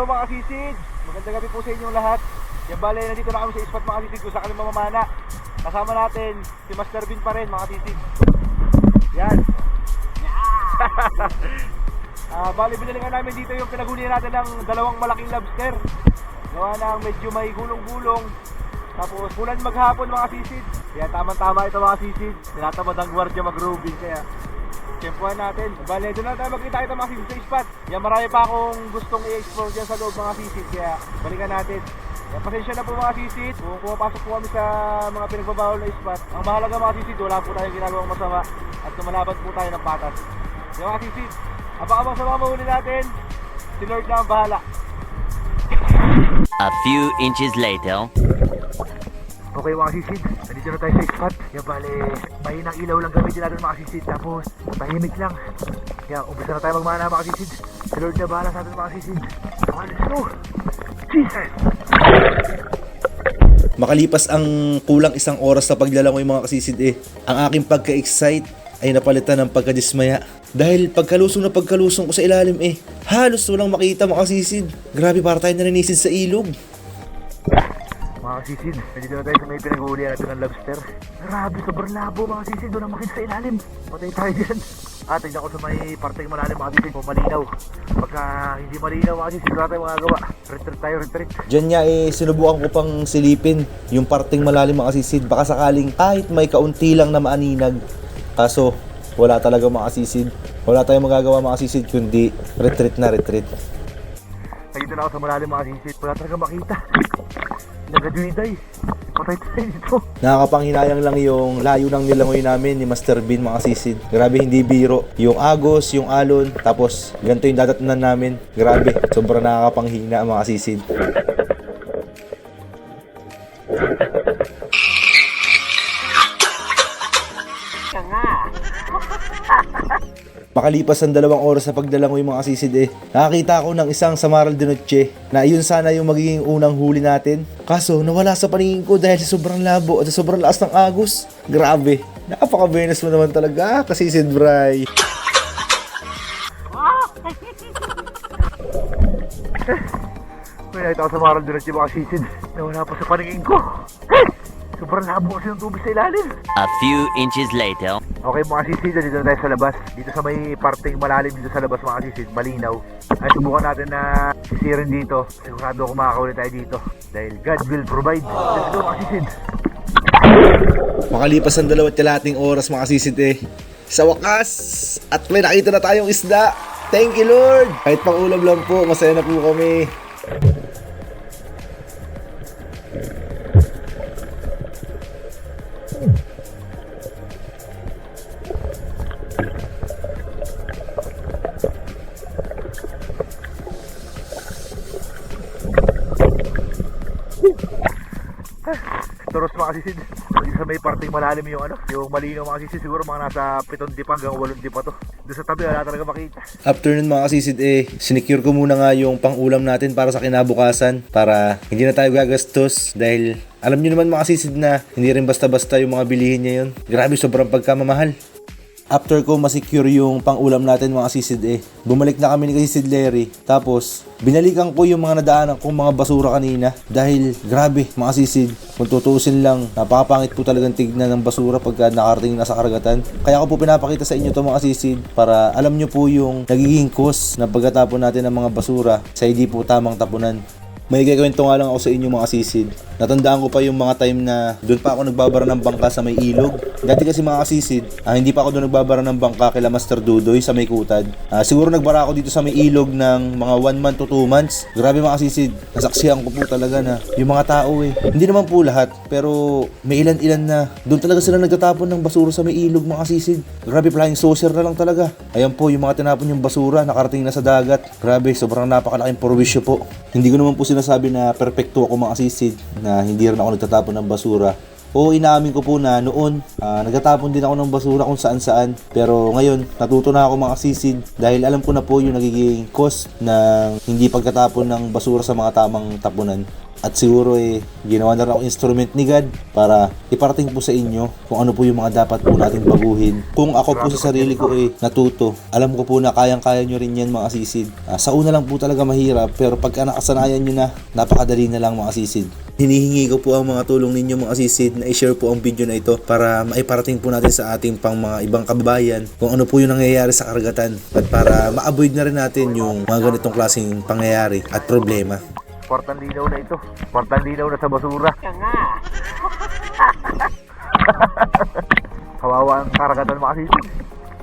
Hello mga sisid! Magandang gabi po sa inyong lahat. Yan bale, nandito na kami sa spot mga sisid kung saan mamamana. Kasama natin si Master Bin pa rin mga sisid. Yan. Ah, bale, binalingan namin dito yung pinaghuli natin ng dalawang malaking lobster. Gawa ng medyo may gulong-gulong. Tapos, bulan maghapon mga sisid. Yan, tama-tama ito mga sisid. Tinatamad ang gwardiya mag-roving kaya Tempuhan natin. Bale, doon na tayo magkita ito mga sa spot. Yan, marami pa akong gustong i-explore dyan sa loob mga sisid. Kaya, balikan natin. Yan, pasensya na po mga sisid. Kung pumapasok po kami sa mga pinagbabawal na spot. Ang mahalaga mga sisid, wala po tayong ginagawang masama. At lumalaban po tayo ng patas. Yan mga sisid. Abang-abang sa mga mahuli natin. Si Lord na ang bahala. A few inches later. Okay mga sisid, nandito na tayo sa spot. Yan bale, mahinang ilaw lang gamitin natin mga sisid. Tapos, tahimik lang. Kaya umpisa na tayo magmana mga sisid. Si Lord na bahala sa atin mga sisid. Okay, let's go! Jesus! Makalipas ang kulang isang oras sa paglalangoy mga kasisid eh, ang aking pagka-excite ay napalitan ng pagkadismaya. Dahil pagkalusong na pagkalusong ko sa ilalim eh, halos walang makita mga kasisid. Grabe para tayo naninisid sa ilog. Mga sisid, nandito na tayo sa may pinag-uulian natin ng lobster. Grabe, sobrang labo mga sisid. Doon ang makita sa ilalim. Patay tayo dyan. Ah, tignan ko sa may parteng malalim mga sisid kung malinaw. Pagka hindi malinaw mga sisid, wala tayong magagawa. Retreat tayo, retreat. Diyan nga eh, sinubukan ko pang silipin yung parting malalim mga kasisid. Baka sakaling kahit may kaunti lang na maaninag. Kaso, wala talaga mga kasisid. Wala tayong magagawa mga kasisid kundi retreat na retreat. Nandito na ako sa malalim mga sisid. Wala talaga makita. Nagaduiday. Patay tayo dito. Nakakapanghinayang lang yung layo ng nilangoy namin ni Master Bean mga sisid. Grabe hindi biro. Yung agos, yung alon, tapos ganito yung dadatnan namin. Grabe, sobrang nakakapanghina mga sisid. Makalipas ang dalawang oras sa pagdalangoy mga sisid eh, nakakita ako ng isang Samaral de Noche na yun sana yung magiging unang huli natin. Kaso nawala sa paningin ko dahil sa sobrang labo at sa sobrang lakas ng agos. Grabe, napaka-benes mo naman talaga kasisid Bray. May nakita ko sa maral yung mga sisid. Nawala pa sa paningin ko. Sobrang labo kasi ng tubig sa ilalim. A few inches later. Okay mga sisid, dito na tayo sa labas. Dito sa may parteng malalim dito sa labas mga sisid, malinaw. Ay subukan natin na sisirin dito. Sigurado ako makakaulit tayo dito. Dahil God will provide. Let's go mga sisid. Makalipas ang dalawat kalating oras mga sisid eh. Sa wakas, at may nakita na tayong isda. Thank you Lord! Kahit pang ulam lang po, masaya na po kami. Mga sisid. Dito sa may parteng malalim yung ano, yung malinaw mga sisid. Siguro mga nasa 7 dipa hanggang 8 dipa to. Doon sa tabi wala talaga makita. After nun mga kasisid eh, sinecure ko muna nga yung pang-ulam natin para sa kinabukasan para hindi na tayo gagastos dahil alam nyo naman mga kasisid na hindi rin basta-basta yung mga bilihin niya yun. Grabe sobrang pagkamamahal. After ko masecure yung pang-ulam natin mga sisid eh, bumalik na kami ni Kasisid Larry. Tapos, binalikan ko yung mga nadaanan kong mga basura kanina. Dahil, grabe mga sisid, kung tutusin lang, napakapangit po talagang tignan ng basura pagka nakarating na sa karagatan. Kaya ko po pinapakita sa inyo to mga sisid para alam nyo po yung nagiging cause na pagkatapon natin ng mga basura sa hindi po tamang tapunan. May gagawin nga lang ako sa inyo mga sisid. Natandaan ko pa yung mga time na doon pa ako nagbabara ng bangka sa may ilog. Dati kasi mga kasisid, ah, hindi pa ako doon nagbabara ng bangka kila Master Dudoy sa may kutad. Ah, siguro nagbara ako dito sa may ilog ng mga 1 month to 2 months. Grabe mga kasisid, nasaksihan ko po talaga na yung mga tao eh. Hindi naman po lahat, pero may ilan-ilan na doon talaga sila nagtatapon ng basura sa may ilog mga kasisid. Grabe flying saucer na lang talaga. Ayan po yung mga tinapon yung basura nakarating na sa dagat. Grabe, sobrang napakalaking porwisyo po. Hindi ko naman po sinasabi na perpekto ako mga kasisid na hindi rin ako nagtatapon ng basura. Oo, inaamin ko po na noon, ah, nagtatapon din ako ng basura kung saan saan. Pero ngayon, natuto na ako mga kasisid dahil alam ko na po yung nagiging cause ng hindi pagkatapon ng basura sa mga tamang tapunan. At siguro eh, ginawa na rin ako instrument ni God para iparating po sa inyo kung ano po yung mga dapat po natin baguhin. Kung ako po sa sarili ko eh natuto, alam ko po na kayang-kaya nyo rin yan mga sisid. Ah, sa una lang po talaga mahirap pero pagka nakasanayan nyo na, napakadali na lang mga sisid. Hinihingi ko po ang mga tulong ninyo mga sisid na i-share po ang video na ito para maiparating po natin sa ating pang mga ibang kababayan kung ano po yung nangyayari sa karagatan at para ma-avoid na rin natin yung mga ganitong klaseng pangyayari at problema. Portang linaw na ito. Portang linaw na sa basura. Kawawa ang karagatan mga sisid.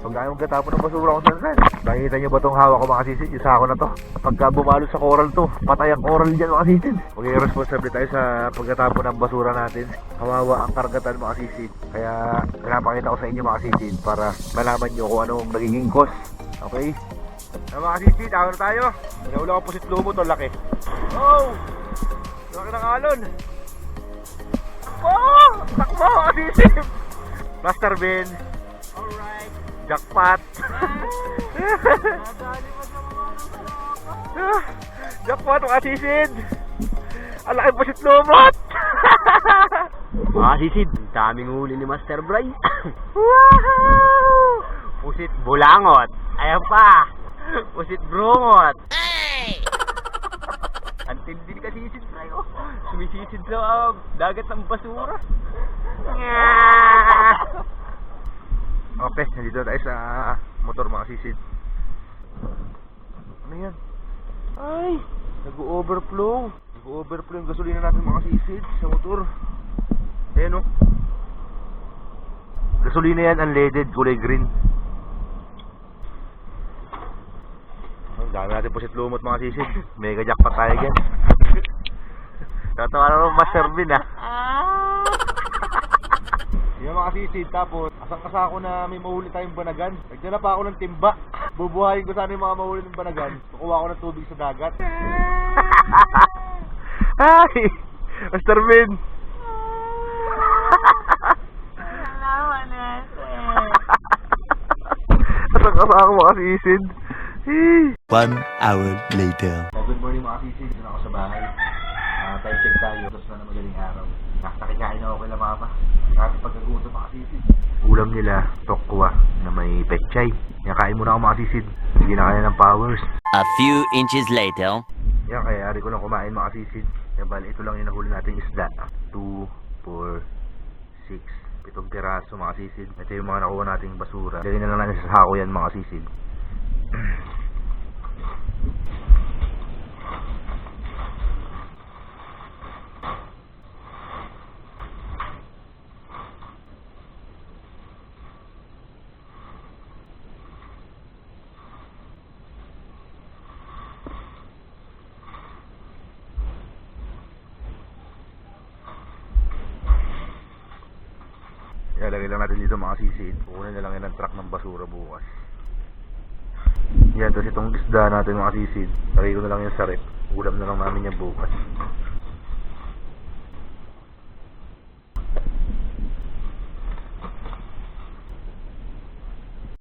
Huwag kayong gatapon ng basura kung saan saan. Nakikita niyo ba itong hawak ko mga sisid? Yung sako na to. Pagka bumalo sa coral to, patay ang coral dyan mga sisid. Magiging responsable tayo sa pagkatapon ng basura natin. Kawawa ang karagatan mga sisid. Kaya pinapakita ko sa inyo mga sisid para malaman niyo kung anong nagiging cause. Okay? Ay, mga sisid, ako na tayo. Nagawala ko po si Tlumo to, laki. Oh! Laki ng alon. Oh! Takbo, mga sisid! Master Ben. Alright. Jackpot. Jackpot, mga sisid. Ang laki po si Tlumot. Mga sisid, ang daming huli ni Master Bry. Woohoo! Pusit bulangot. Ayan pa. Pusit brungot. Ang tindi ni kasisid Bry. Oh. Sumisisid sa ah, dagat ng basura. Okay, nandito tayo sa motor mga sisid. Ano yan? Ay! Nag-overflow. Nag-overflow yung gasolina natin mga sisid sa motor. Ayan o. Gasolina yan unleaded, kulay green. Po si lumot mga sisid. Mega jackpot tayo dyan. Tatawa na naman Master Bin ah. Yung mga sisid, tapos asang kasako na may mahuli tayong banagan. Nagdala pa ako ng timba. Bubuhayin ko sana yung mga mahuli ng banagan. Kukuha ko ng tubig sa dagat. Hi! Master Vin! Asang kasako mga sisid. Hey! One hour later. Good morning mga sisid. Doon ako sa bahay. Uh, time check tayo. Tapos na na magaling araw. Nakakikain na ako kay mama. Grabe pagkagutom mga sisid. Ulam nila, tokwa na may pechay. Kaya muna ako mga sisid. Hindi na kaya ng powers. A few inches later. Yan, kaya ari ko lang kumain mga sisid. Kaya bali, ito lang yung nahuli natin isda. 2, 4, 6, pitong piraso mga sisid. Ito yung mga nakuha nating basura. Lagyan na lang natin sa sako yan mga sisid. Ilalagay lang natin dito mga sisid. Kukunin na lang yan ng truck ng basura bukas. Yan, tapos itong isda natin mga sisid. Lagay ko na lang yan sa rep. Ulam na lang namin yan bukas.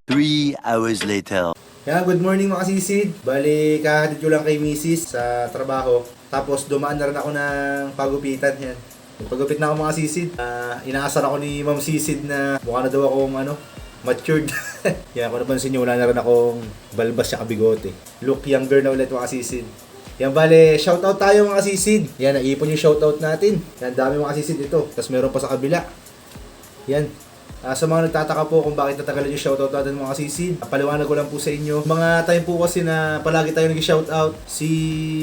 Three hours later. Kaya good morning mga sisid. Bali, kakahatid ko lang kay misis sa trabaho. Tapos dumaan na rin ako ng pagupitan yan. Pagupit na ako mga sisid. Ah, inaasar ako ni Ma'am Sisid na mukha na daw akong ano, matured. Yan, kung napansin nyo, wala na rin akong balbas sa bigote. Look younger na ulit mga sisid. Yan bale, shoutout tayo mga sisid. Yan, naipon yung shoutout natin. Yan, dami mga sisid ito. Tapos meron pa sa kabila. Yan. Ah, sa mga nagtataka po kung bakit natagalan yung shoutout natin mga sisid, paliwanag ko lang po sa inyo. Mga time po kasi na palagi tayo nag-shoutout, si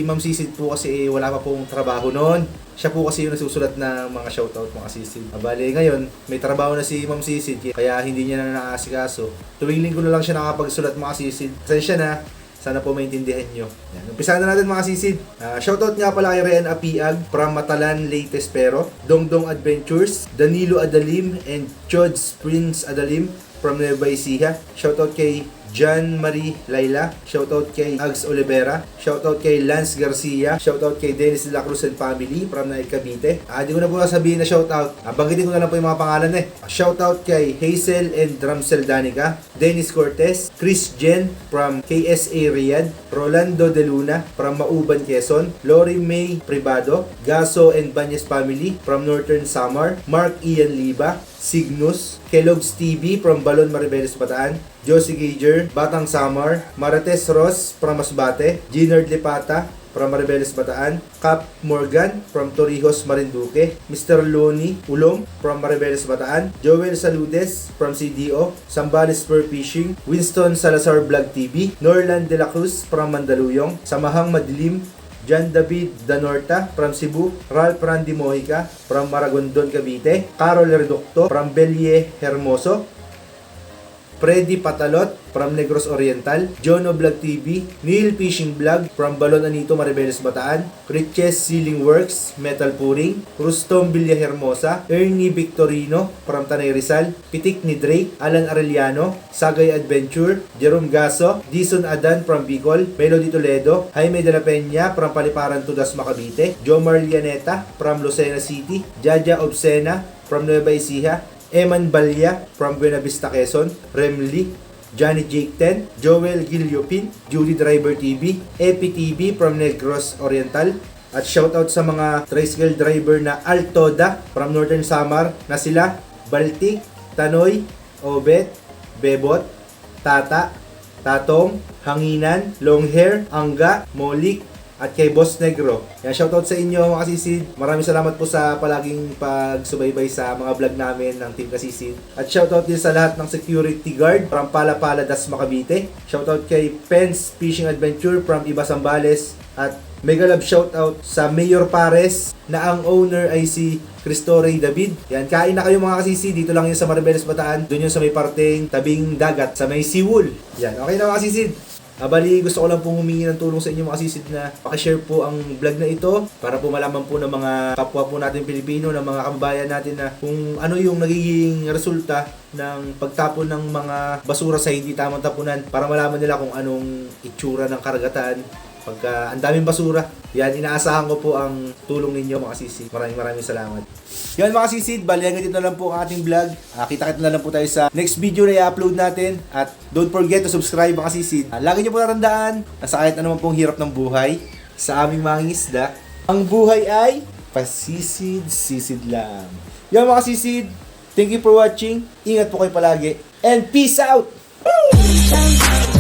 Ma'am Sisid po kasi eh, wala pa pong trabaho noon. Siya po kasi yung nasusulat ng mga shoutout mga sisid. Ah, bale, ngayon, may trabaho na si Ma'am Sisid, kaya hindi niya na naaasikaso. Tuwing linggo na lang siya nakapagsulat mga sisid. Pasensya na, sana po maintindihan nyo. Yan. Umpisahan na natin mga sisid. Ah, shoutout nga pala kay Rian Apiag from Matalan, Latest Pero, Dongdong Adventures, Danilo Adalim, and Chods Prince Adalim from Nueva Ecija. Shoutout kay John Marie Laila. Shoutout kay Ags Olivera. Shoutout kay Lance Garcia. Shoutout kay Dennis De La Cruz and family from Naik Cavite. Ah, di ko na po sabihin na shoutout. Ah, banggitin ko na lang po yung mga pangalan eh. Shoutout kay Hazel and Dramsel Danica. Dennis Cortez. Chris Jen from KSA Riyadh. Rolando De Luna from Mauban, Quezon. Lori May Privado. Gaso and Banyes family from Northern Samar. Mark Ian Liba. Signus, Kellogg's TV from Balon Maribeles Bataan, Josie Gager, Batang Samar, Marites Ross from Masbate, Ginard Lipata from Maribeles Bataan, Cap Morgan from Torrijos Marinduque, Mr. Loni Ulong from Maribeles Bataan, Joel Saludes from CDO, Sambales Spur Fishing, Winston Salazar Vlog TV, Norland De La Cruz from Mandaluyong, Samahang Madilim. John David Danorta from Cebu, Ralph Randy Mojica from Maragondon, Cavite, Carol Reducto from Belie Hermoso, Freddy Patalot from Negros Oriental, Jono Vlog TV, Neil Fishing Vlog from Balon Anito, Maribeles, Bataan, Riches Sealing Works, Metal Puring, Rustom Villa Hermosa, Ernie Victorino from Tanay Rizal, Pitik ni Drake, Alan Arellano, Sagay Adventure, Jerome Gaso, Dison Adan from Bicol, Melody Toledo, Jaime de la Peña from Paliparan Tudas, Macabite, Jomar Lianeta from Lucena City, Jaja Obsena from Nueva Ecija, Eman Balya from Buena Vista, Quezon, Remly, Johnny Jake 10, Joel Giliopin, Judy Driver TV, Epi TV from Negros Oriental, at shoutout sa mga tricycle driver na Altoda from Northern Samar na sila Baltic, Tanoy, Obet, Bebot, Tata, Tatong, Hanginan, Longhair, Angga, Molik, at kay Boss Negro. Yan, shoutout sa inyo mga kasisid. Maraming salamat po sa palaging pagsubaybay sa mga vlog namin ng Team Kasisid. At shoutout din sa lahat ng security guard from Palapala, Das Macabite. Shoutout kay Pens Fishing Adventure from Iba Sambales. At mega love shoutout sa Mayor Pares na ang owner ay si Cristo Ray David. Yan, kain na kayo mga kasisi. Dito lang yun sa Maribeles Bataan. Doon yun sa may parteng tabing dagat, sa may Siwul. Yan, okay na mga Abali, gusto ko lang pong humingi ng tulong sa inyo mga kasisid na pakishare po ang vlog na ito para po malaman po ng mga kapwa po natin Pilipino, ng mga kababayan natin na kung ano yung nagiging resulta ng pagtapon ng mga basura sa hindi tamang tapunan para malaman nila kung anong itsura ng karagatan pagka ang daming basura. Yan, inaasahan ko po ang tulong ninyo mga sisi. Maraming maraming salamat. Yan mga sisid, bali dito na lang po ang ating vlog. Ah, kita-kita na lang po tayo sa next video na i-upload natin. At don't forget to subscribe mga sisid. Ah, lagi nyo po natandaan na sa kahit naman pong hirap ng buhay, sa aming mga isda, ang buhay ay pasisid-sisid lang. Yan mga sisid, thank you for watching. Ingat po kayo palagi. And peace out! Jump